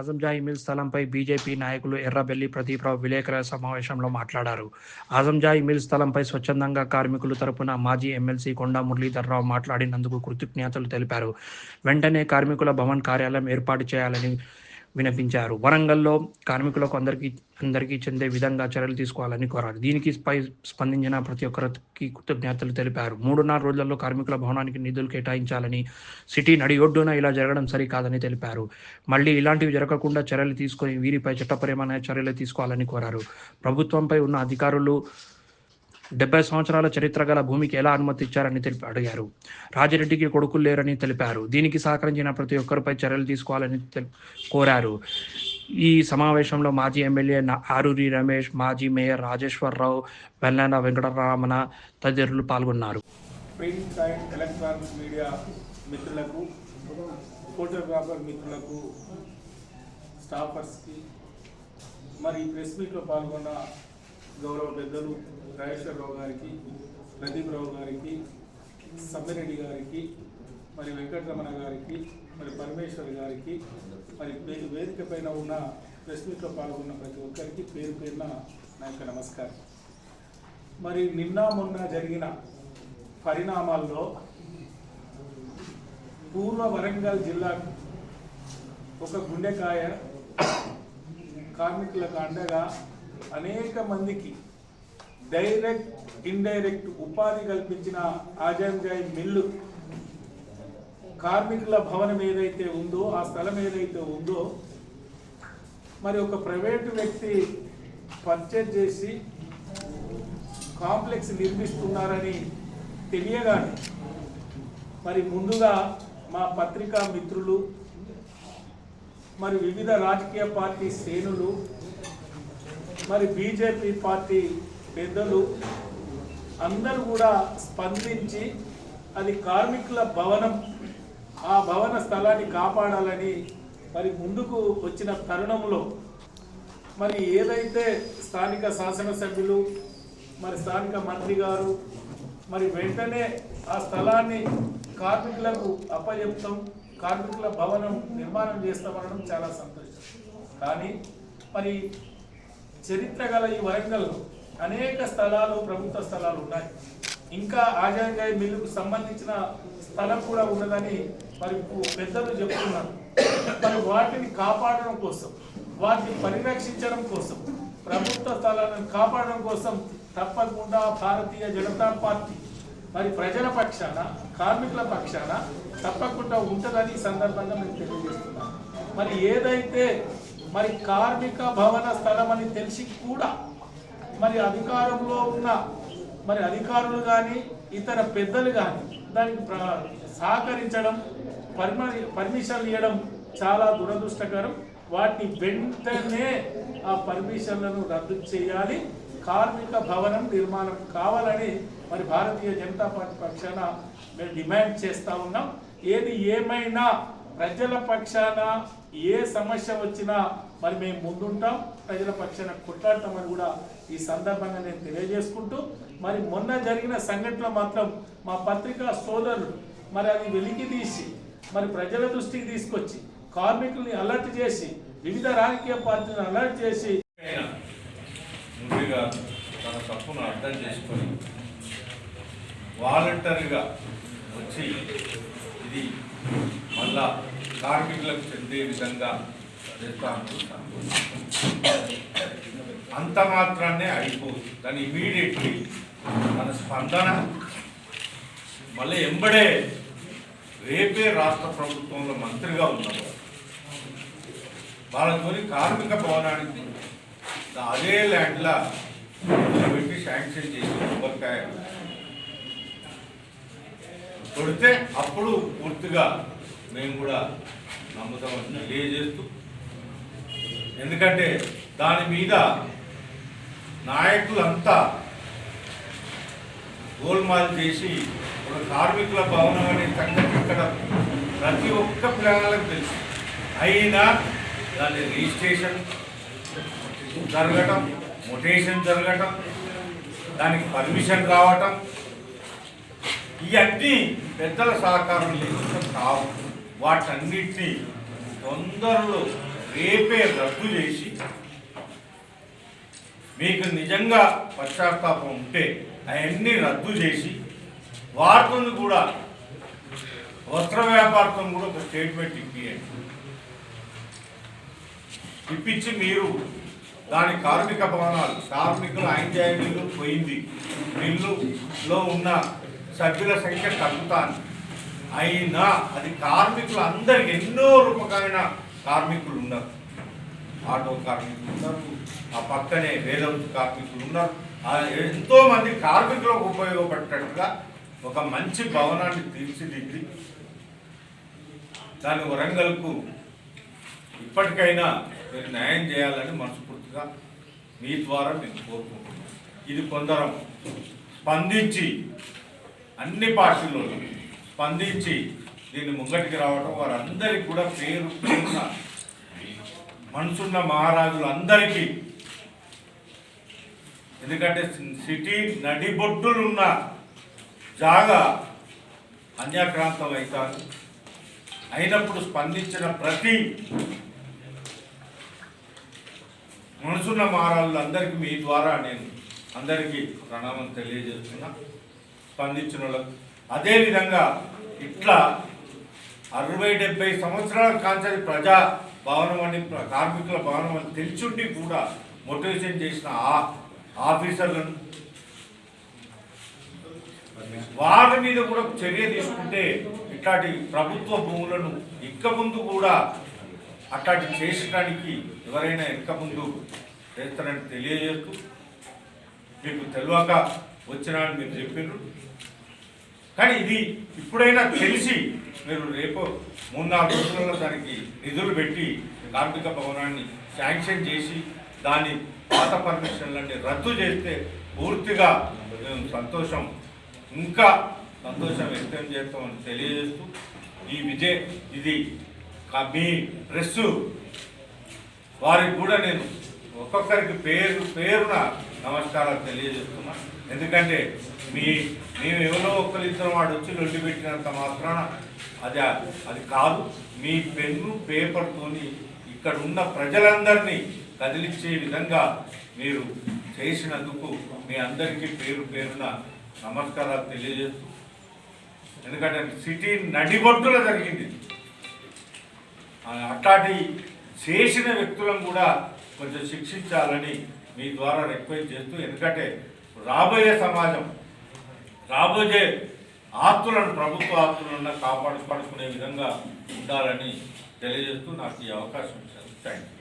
ఆజంజాయి mill స్థలంపై BJP నాయకులు ఎర్రబెల్లి ప్రదీప్రావు విలేకరుల సమావేశంలో మాట్లాడారు. ఆజంజాయి మిల్ స్థలంపై స్వచ్ఛందంగా కార్మికులు తరపున మాజీ ఎమ్మెల్సీ కొండా మురళీధర్రావు మాట్లాడినందుకు కృతజ్ఞతలు తెలిపారు. వెంటనే కార్మికుల భవన్ కార్యాలయం ఏర్పాటు చేయాలని వినిపించారు. వరంగల్లో కార్మికులకు అందరికీ అందరికీ చెందే విధంగా చర్యలు తీసుకోవాలని కోరారు. దీనికి పై స్పందించిన ప్రతి ఒక్కరికి కృతజ్ఞతలు తెలిపారు. మూడున్నర రోజుల్లో కార్మికుల భవనానికి నిధులు కేటాయించాలని సిటీ నడి ఒడ్డున ఇలా జరగడం సరికాదని తెలిపారు. మళ్ళీ ఇలాంటివి జరగకుండా చర్యలు తీసుకొని వీరిపై చట్టపరమైన చర్యలు తీసుకోవాలని కోరారు. ప్రభుత్వంపై ఉన్న అధికారులు డెబ్బై సంవత్సరాల చరిత్ర గల భూమికి ఎలా అనుమతి ఇచ్చారని తెలిపి అడిగారు. రాజిరెడ్డికి కొడుకులు లేరని తెలిపారు. దీనికి సహకరించిన ప్రతి ఒక్కరిపై చర్యలు తీసుకోవాలని కోరారు. ఈ సమావేశంలో మాజీ ఎమ్మెల్యే ఆరూరి రమేష్ మాజీ మేయర్ రాజేశ్వరరావు వెల్లన వెంకటరామణ తదితరులు పాల్గొన్నారు. ప్రింట్ అండ్ మీడియా మిత్రులకు ఫోటోగ్రాఫర్ మిత్రులకు స్టాఫర్స్కి మరి ప్రెస్ మీట్లో పాల్గొన్న గౌరవ పెద్దలు రాజేశ్వరరావు గారికి ప్రదీప్ రావు గారికి సబ్బిరెడ్డి గారికి మరి వెంకటరమణ గారికి మరి పరమేశ్వర్ గారికి మరి వే- వేదిక పైన ఉన్న ప్రెస్ మీట్లో పాల్గొన్న ప్రతి ఒక్కరికి పేరు పేరున నా యొక్క నమస్కారం. మరి నిన్న మొన్న జరిగిన పరిణామాల్లో పూర్వ వరంగల్ జిల్లా ఒక గుండెకాయ కార్మికులకు అండగా అనేక మందికి డైరెక్ట్ ఇండైరెక్ట్ ఉపాధి కల్పించిన ఆజంజాయ్ మిల్లు కార్మికుల భవనం ఏదైతే ఉందో ఆ స్థలం ఏదైతే ఉందో మరి ఒక ప్రైవేటు వ్యక్తి పర్చేజ్ చేసి కాంప్లెక్స్ నిర్మిస్తున్నారని తెలియగానే మరి ముందుగా మా పత్రికా మిత్రులు మరి వివిధ రాజకీయ పార్టీ శ్రేణులు మరి బీజేపీ పార్టీ పెద్దలు అందరూ కూడా స్పందించి అది కార్మికుల భవనం ఆ భవన స్థలాన్ని కాపాడాలని మరి ముందుకు వచ్చిన తరుణంలో మరి ఏదైతే స్థానిక శాసనసభ్యులు మరి స్థానిక మంత్రి గారు మరి వెంటనే ఆ స్థలాన్ని కార్మికులకు అప్పచెప్తాం కార్మికుల భవనం నిర్మాణం చేస్తామనడం చాలా సంతోషం. కానీ మరి చరిత్ర గల ఈ వరంగల్లో అనేక స్థలాలు ప్రభుత్వ స్థలాలు ఉన్నాయి. ఇంకా ఆజాంగాయ్ మిల్లుకు సంబంధించిన స్థలం కూడా ఉన్నదని మరి పెద్దలు చెప్తున్నారు. మరి వాటిని కాపాడడం కోసం వాటిని పరిరక్షించడం కోసం ప్రభుత్వ స్థలాలను కాపాడడం కోసం తప్పకుండా భారతీయ జనతా పార్టీ మరి ప్రజల పక్షాన కార్మికుల పక్షాన తప్పకుండా ఉంటుందని ఈ సందర్భంగా మేము తెలియజేస్తున్నాం మరి ఏదైతే మరి కార్మిక భవన స్థలం అని తెలిసి కూడా మరి అధికారంలో ఉన్న మరి అధికారులు కానీ ఇతర పెద్దలు కానీ దానికి ప్ర- సహకరించడం పర్మ పర్మిషన్లు ఇవ్వడం చాలా దురదృష్టకరం. వాటిని వెంటనే ఆ పర్మిషన్లను రద్దు చేయాలి. కార్మిక భవనం నిర్మాణం కావాలని మరి భారతీయ జనతా పార్టీ పక్షాన మేము డిమాండ్ చేస్తూ ఉన్నాం. ఏది ఏమైనా ప్రజల పక్షాన ఏ సమస్య వచ్చినా మరి మేము ముందుంటాం. ప్రజల పక్షాన కొట్లాడతామని కూడా ఈ సందర్భంగా నేను తెలియజేసుకుంటూ మరి మొన్న జరిగిన సంఘటన మాత్రం మా పత్రికా సోదరులు మరి అది వెలికి తీసి మరి ప్రజల దృష్టికి తీసుకొచ్చి కార్మికుల్ని అలర్ట్ చేసి వివిధ రాజకీయ పార్టీలను అలర్ట్ చేసి ముందుగా తన తప్పును అర్థం చేసుకొని వాలంటరీగా వచ్చి ఇది మళ్ళా కార్మికులకు చెందే విధంగా అంత మాత్రాన్నే అయిపోదు. దాన్ని ఇమీడియట్లీ మన స్పందన మళ్ళీ ఎంబడే రేపే రాష్ట్ర ప్రభుత్వంలో మంత్రిగా ఉన్నారు వాళ్ళతోని కార్మిక భవనానికి అదే ల్యాండ్లా పెట్టి శాంక్షన్ చేసి కొబ్బరికాయ కొడితే అప్పుడు పూర్తిగా మేము కూడా నమ్ముతామని తెలియజేస్తూ ఎందుకంటే దాని మీద నాయకులంతా గోల్మాల్ చేసి ఒక కార్మికుల భవనం అనే సంగతి ఇక్కడ ప్రతి ఒక్క పిల్లలకు తెలుసు. అయినా దాని రిజిస్ట్రేషన్ జరగటం మొటేషన్ జరగటం దానికి పర్మిషన్ రావటం ఇవన్నీ పెద్దల సహకారం లేకుండా కావు. వాటన్నిటినీ తొందరలో రేపే రద్దు చేసి మీకు నిజంగా పశ్చాత్తాపం ఉంటే అవన్నీ రద్దు చేసి వార్తను కూడా వస్త్ర వ్యాపారంతో కూడా ఒక స్టేట్మెంట్ ఇప్పియండి. ఇప్పించి మీరు దాని కార్మిక భవనాలు కార్మికుల ఐంజాయ్ పోయింది మిల్లులో ఉన్న సభ్యుల సంఖ్య తగ్గుతాను. అయినా అది కార్మికులు అందరికి ఎన్నో రూపకమైన కార్మికులు ఉన్నారు ఆటో కార్మికులు ఉన్నారు ఆ పక్కనే వేదవతి కార్మికులు ఉన్నారు ఎంతో మంది కార్మికులకు ఉపయోగపడేటట్టుగా ఒక మంచి భవనాన్ని తీర్చిదిద్ది. దాని వరంగల్కు ఇప్పటికైనా మీరు న్యాయం చేయాలని మనస్ఫూర్తిగా మీ ద్వారా నేను కోరుకుంటున్నాను ఇది కొందరం స్పందించి అన్ని పార్టీల్లో స్పందించి దీన్ని ముంగటికి రావడం వారందరికీ కూడా పేరు పేరున మనసున్న మహారాజులందరికీ. ఎందుకంటే సిటీ నడిబొడ్డులున్న జాగా అన్యాక్రాంతం అవుతారు అయినప్పుడు స్పందించిన ప్రతి మనసున్న మహారాజులందరికీ మీ ద్వారా నేను అందరికీ ప్రణామం తెలియజేస్తున్నా. స్పందించిన వాళ్ళకు అదేవిధంగా ఇట్లా అరవై డెబ్బై సంవత్సరాల కాంచని ప్రజా భవనం అని కార్మికుల భవనం అని తెలిచుండి కూడా మోటివేషన్ చేసిన ఆ ఆఫీసర్లను వారి మీద కూడా చర్య తీసుకుంటే ఇట్లాంటి ప్రభుత్వ భూములను ఇక్క ముందు కూడా అట్లాంటి చేసడానికి ఎవరైనా ఇక్క ముందు చేస్తారని తెలియజేస్తూ మీకు తెలియక వచ్చినారని మీరు చెప్పిండ్రు కానీ ఇది ఇప్పుడైనా తెలిసి మీరు రేపు మూడు నాలుగు రోజులలో దానికి నిధులు పెట్టి కార్మిక భవనాన్ని శాంక్షన్ చేసి దాని పాత పర్మిషన్లన్నీ రద్దు చేస్తే పూర్తిగా మేము సంతోషం ఇంకా సంతోషం వ్యక్తం చేస్తామని తెలియజేస్తూ ఈ విజయ్ ఇది మీ ప్రెస్ వారికి కూడా నేను ఒక్కొక్కరికి పేరు పేరున నమస్కారాలు తెలియజేస్తున్నాను ఎందుకంటే మీ మేము ఎవరో ఒక్కరిద్దరం వాడు వచ్చి లొల్లి పెట్టినంత మాత్రాన అది అది కాదు. మీ పెన్ను పేపర్తోని ఇక్కడ ఉన్న ప్రజలందరినీ కదిలించే విధంగా మీరు చేసినందుకు మీ అందరికీ పేరు పేరున నమస్కారాలు తెలియజేస్తూ ఎందుకంటే సిటీ నడిబొడ్డులో జరిగింది. అట్లాంటి చేసిన వ్యక్తులను కూడా కొంచెం శిక్షించాలని మీ ద్వారా రిక్వెస్ట్ చేస్తూ ఎందుకంటే రాబోయే సమాజం రాబోయే ఆస్తులను ప్రభుత్వ ఆస్తులను కాపాడుకునే విధంగా ఉండాలని తెలియజేస్తూ నాకు ఈ అవకాశం ఇచ్చారు. Thank you